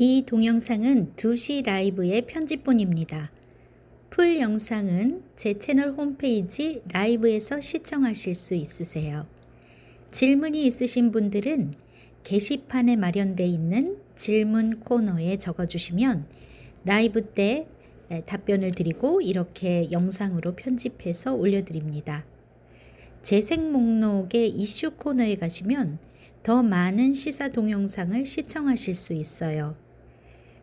이 동영상은 2시 라이브의 편집본입니다. 풀 영상은 제 채널 홈페이지 라이브에서 시청하실 수 있으세요. 질문이 있으신 분들은 게시판에 마련되어 있는 질문 코너에 적어주시면 라이브 때 답변을 드리고 이렇게 영상으로 편집해서 올려드립니다. 재생 목록의 이슈 코너에 가시면 더 많은 시사 동영상을 시청하실 수 있어요.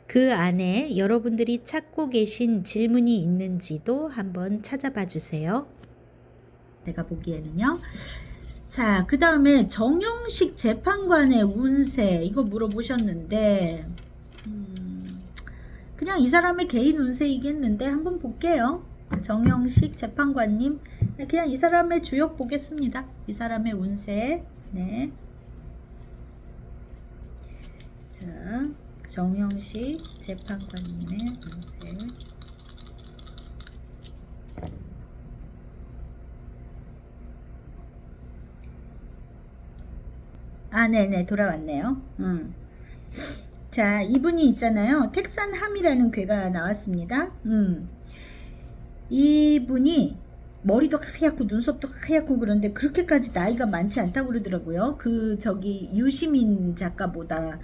그 안에 여러분들이 찾고 계신 질문이 있는지도 한번 찾아봐 주세요. 내가 보기에는요. 자, 그 다음에 정영식 재판관의 운세 이거 물어보셨는데 음, 그냥 이 사람의 개인 운세이겠는데 한번 볼게요. 정영식 재판관님 그냥 이 사람의 주역 보겠습니다. 이 사람의 운세 네. 자, 정영식 재판관님의 운세 아, 네네, 돌아왔네요. 음. 자, 이분이 있잖아요. 텍산함이라는 괴가 나왔습니다. 음. 이분이 머리도 하얗고 눈썹도 하얗고 그런데 그렇게까지 나이가 많지 않다고 그러더라고요. 그 저기 유시민 작가보다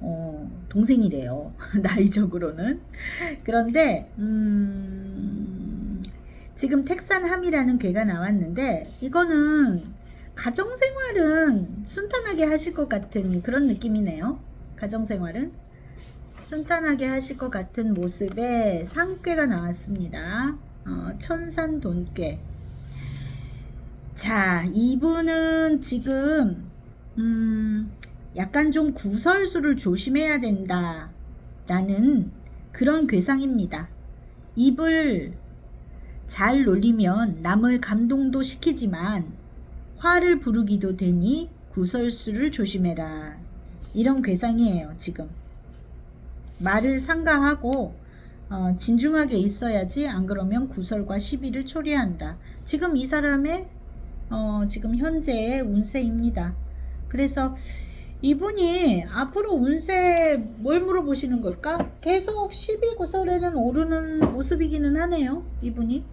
어, 동생이래요. 나이적으로는. 그런데 음, 지금 텍산함이라는 괴가 나왔는데 이거는 가정생활은 순탄하게 하실 것 같은 그런 느낌이네요. 가정생활은 순탄하게 하실 것 같은 모습의 상괴가 나왔습니다. 어, 천산 돈괴. 자, 이분은 지금 음, 약간 좀 구설수를 조심해야 된다 라는 그런 괴상입니다. 입을 잘 놀리면 남을 감동도 시키지만 화를 부르기도 되니 구설수를 조심해라. 이런 괴상이에요, 지금. 말을 상가하고 어, 진중하게 있어야지 안 그러면 구설과 시비를 초래한다. 지금 이 사람의 어, 지금 현재의 운세입니다. 그래서 이분이 앞으로 운세 뭘 물어보시는 걸까? 계속 시비 구설에는 오르는 모습이기는 하네요. 이분이.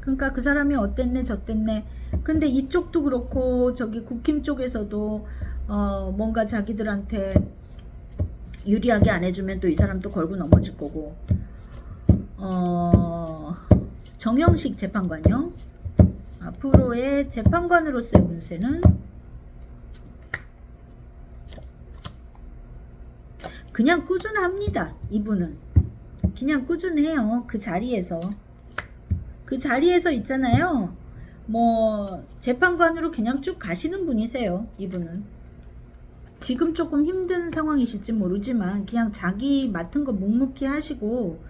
그러니까 그 사람이 어땠네 저땠네. 근데 이쪽도 그렇고 저기 국힘 쪽에서도 어, 뭔가 자기들한테 유리하게 안 해주면 또 이 사람도 걸고 넘어질 거고. 어, 정영식 재판관요. 앞으로의 재판관으로서의 운세는 그냥 꾸준합니다. 이분은 그냥 꾸준해요. 그 자리에서 그 자리에서 있잖아요. 뭐 재판관으로 그냥 쭉 가시는 분이세요. 이분은 지금 조금 힘든 상황이실지 모르지만 그냥 자기 맡은 거 묵묵히 하시고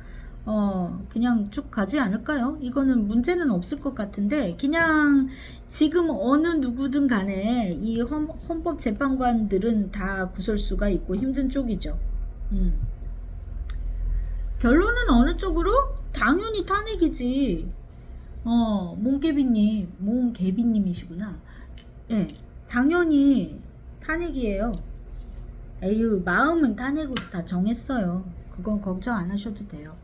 어 그냥 쭉 가지 않을까요? 이거는 문제는 없을 것 같은데 그냥 지금 어느 누구든 간에 이 헌, 헌법 재판관들은 다 구설수가 있고 힘든 쪽이죠. 음. 결론은 어느 쪽으로? 당연히 탄핵이지. 어, 몽개비님, 몽개비님이시구나. 예, 당연히 탄핵이에요. 에휴, 마음은 탄핵으로 다 정했어요. 그건 걱정 안 하셔도 돼요.